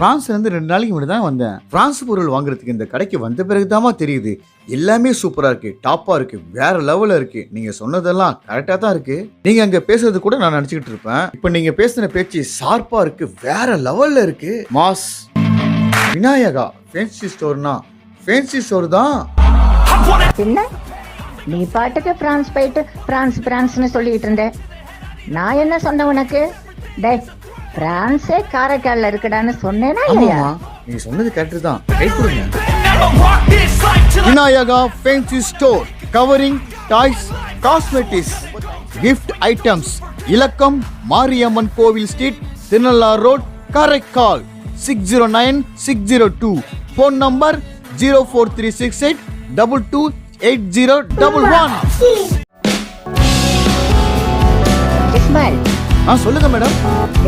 பிரான்ஸ்ல இருந்து ரெண்டு நாளைக்கு முன்னாடி தான் வந்தேன். பிரான்ஸ் பொருள் வாங்குறதுக்கு இந்த கடைக்கு வந்த பிறகுதாம்மா தெரியுது. எல்லாமே சூப்பரா இருக்கு டாப்பா இருக்கு வேற லெவல்ல இருக்கு. நீங்க சொன்னதெல்லாம் கரெக்டா தான் இருக்கு. நீங்க அங்க பேசுறது கூட நான் நினச்சிக்கிட்டு இருப்பேன். இப்போ நீங்க பேசின பேச்சு ஷார்ப்பா இருக்கு வேற லெவல்ல இருக்கு. மாஸ் விநாயகா ஃபேன்சி ஸ்டோர்னா ஃபேன்சி ஸ்டோர் தான். என்ன? நீ பாட்டுக்கு பிரான்ஸ் போயிட்டு பிரான்ஸ் பிரான்ஸ்னு சொல்லிட்டு இருந்த. நான் என்ன சொன்ன உனக்கு? டே பிரான்ஸே காரைக்கால்ல இருக்குடான்னு சொன்னேனா இல்லையா? நீங்க சொன்னது கரெக்ட் தான். கை கொடுங்க. Vinayaka fancy store covering toys cosmetics gift items இலக்கம் Mariamman Kovil street Thirunallar road Karaikal six zero nine six zero two phone number zero four three six eight double two eight zero double one Ismail ஆ சொல்லுங்க madam.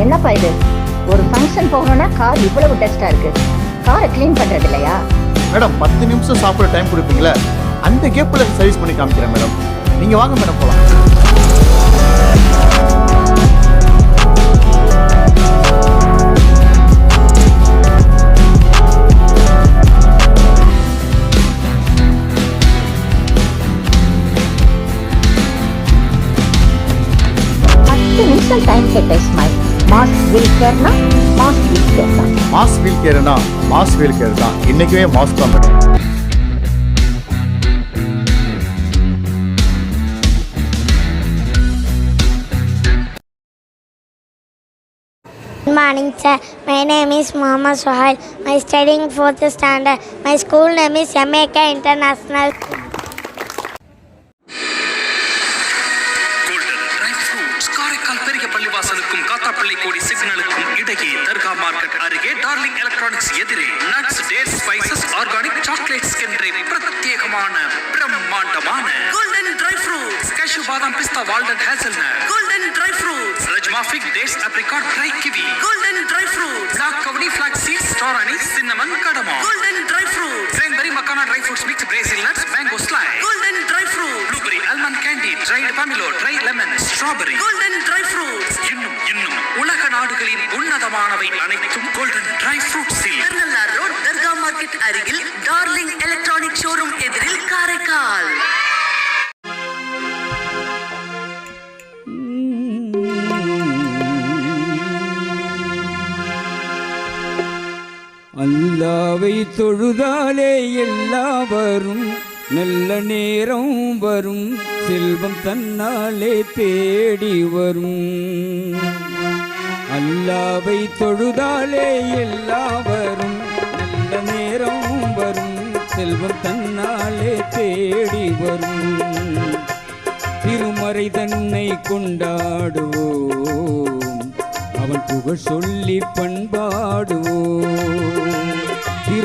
என்னப்பா இது? ஒரு function போகணும்னா car இவ்வளவு டஸ்டா இருக்கு. காரை clean பண்றது இல்லையா மேடம் பத்து நிமிஷம் சாப்பிட டைம் கொடுப்பீங்களா? அந்த கேப்ல சர்வீஸ் பண்ணி காமிக்கிறேன் மேடம். நீங்க வாங்க மேடம் போலாம். நிமிஷம் டைம் கேட்ட இஸ்மாயில் மாஸ் வீல் கேர்னா மாஸ் வீல் கேர் தான் மாஸ் வீல் கேர்னா மாஸ் வீல் கேர் தான் இன்னைக்குமே mass madam Good morning, sir. My name is Muhammad Sohail. My studying fourth standard. My school name is Jamaica International. Market அருகே darling electronics எதிரே nuts dates spices organic chocolates என்ற பிரத்யேகமான பிரம்மாண்டமான golden dry fruits cashew பாதாம் பிஸ்தா walnut hazelnut golden dry fruits rajma fig dates apricot dry kiwi golden dry fruits black கவனி flax seeds star cinnamon தொழுதாலே எல்லாம் வரும் நல்ல நேரம் வரும். செல்வம் தன்னாலே தேடி வரும். அல்லாவை தொழுதாலே எல்லாம் வரும் நல்ல நேரம் வரும். செல்வம் தன்னாலே தேடி வரும். திருமறை தன்னை கொண்டாடுவோம். அவன் புகழ் சொல்லி பண்பாடுவோம்.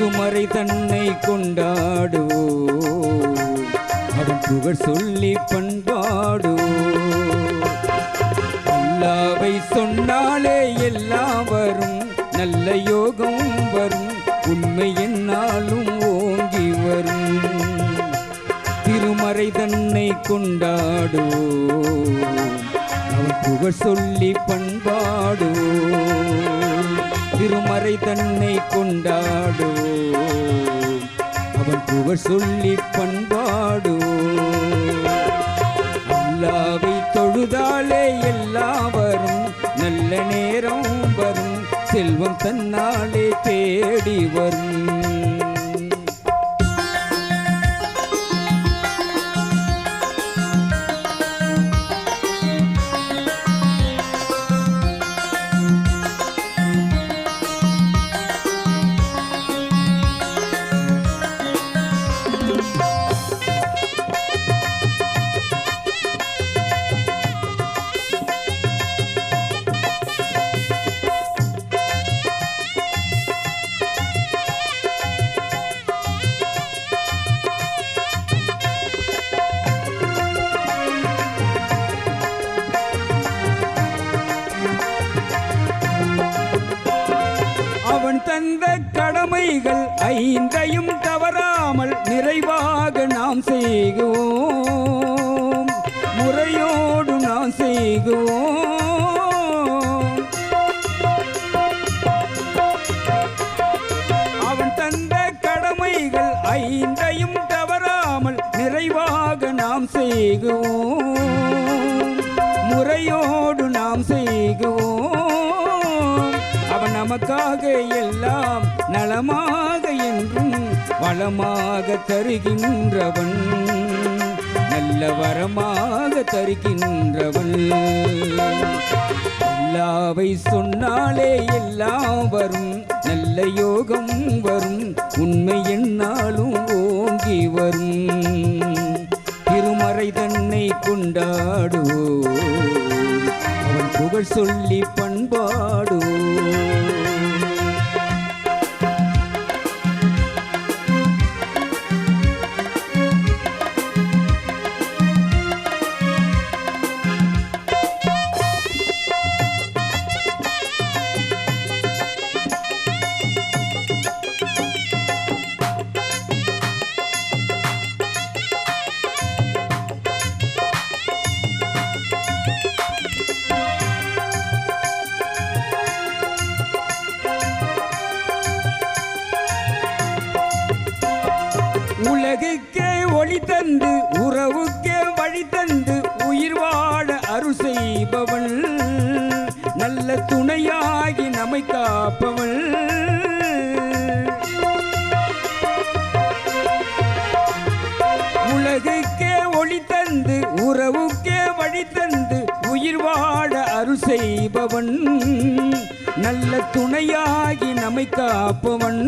திருமறை தன்னை கொண்டாடுவோம் அவன் புகழ் சொல்லி பண்பாடுவோம் அல்லாவை சொன்னாலே எல்லாம் வரும். நல்ல யோகம் வரும். உண்மை என்னாலும் ஓங்கி வரும். திருமறை தன்னை கொண்டாடுவோம் அவன் புகழ் சொல்லி பண்பாடுவோம் திருமறை தன்னை கொண்டாடுவோம் அவன் புகழ் சொல்லி பண்பாடுவோம் அல்லாவை தொழுதாலே எல்லாவரும் நல்ல நேரம் வரும். செல்வம் தன்னாலே தேடி வரும். வினைகள் ஐந்தையும் தவறாமல் நிறைவாக நாம் செய்குவோம் முறையோடு நாம் செய்குவோம் ஐந்தையும் தவறாமல் நிறைவாக நாம் செய்குவோம் முறையோடு நாம் செய்குவோம் நமக்காக எல்லாம் நலமாக என்றும் வளமாக தருகின்றவன். நல்ல வரமாக தருகின்றவன். அல்லாவை சொன்னாலே எல்லாம் வரும். நல்ல யோகம் வரும். உண்மை என்னாலும் ஓங்கி வரும். திருமறை தன்னை கொண்டாடுவோ அவன் புகழ் சொல்லி பண்பாடுவோ உலகுக்கே ஒளி தந்து உறவுக்கே வழி தந்து உயிர் வாழ அருள் செய்பவள் நல்ல துணையாகி நம்மை காப்பவள் உலகுக்கே ஒளி தந்து உறவுக்கே வழி தந்து உயிர் வாழ அருள் செய்பவன். நல்ல துணையாகி நம்மை காப்பவன்.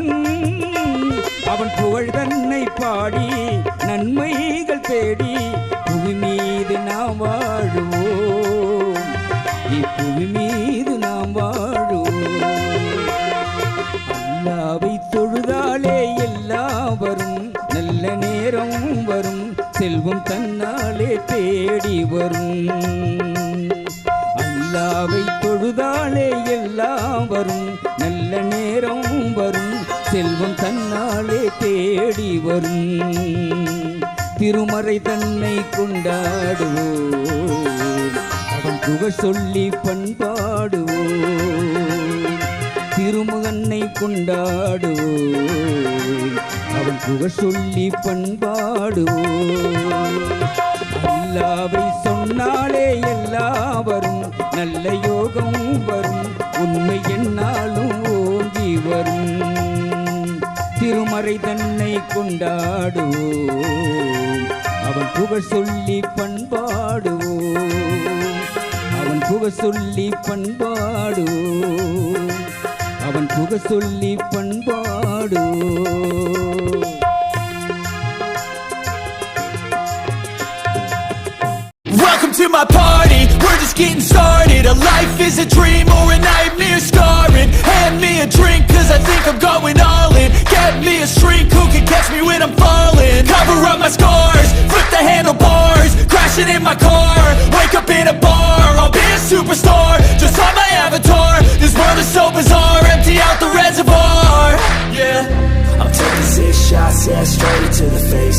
அவன் புகழ் தன்னை பாடி நன்மைகள் தேடி புவி மீது நாம் வாழுவோம். இப்புவி மீது நாம் வாழுவோம். அல்லாவை தொழுதாலே எல்லாம் வரும் நல்ல நேரம் வரும். செல்வம் தன்னாலே தேடி வரும். அல்லாவை தொழுதாலே எல்லாம் வரும். நல்ல நேரம் வரும். செல்வம் தன்னாலே தேடி வரும். திருமறை தன்னை கொண்டாடுவோம். அவன் புகழ் சொல்லி பண்பாடுவோம். திருமுகன்னை கொண்டாடுவோம். அவன் புகழ் சொல்லி பண்பாடுவோம். அல்லாவை சொன்னாலே எல்லாம் வரும். நல்ல யோகம் வரும். உண்மை என்னாலும் ஓங்கி வரும். திருமறை தன்னை கொண்டாடுவோம். அவன் புகழ் சொல்லி பண்பாடுவோம். அவன் புகழ் சொல்லி பண்பாடுவோம். அவன் புகழ் சொல்லி பண்பாடுவோம். To my party, we're just getting started. A life is a dream or a nightmare scarring. Hand me a drink cause I think I'm going all in. Get me a shrink who can catch me when I'm falling? Cover up my scars, flip the handlebars. Crashing in my car, wake up in a bar. I'll be a superstar, just on my avatar. This world is so bizarre, empty out the reservoir. Yeah I'm taking six shots, yeah, straight to the face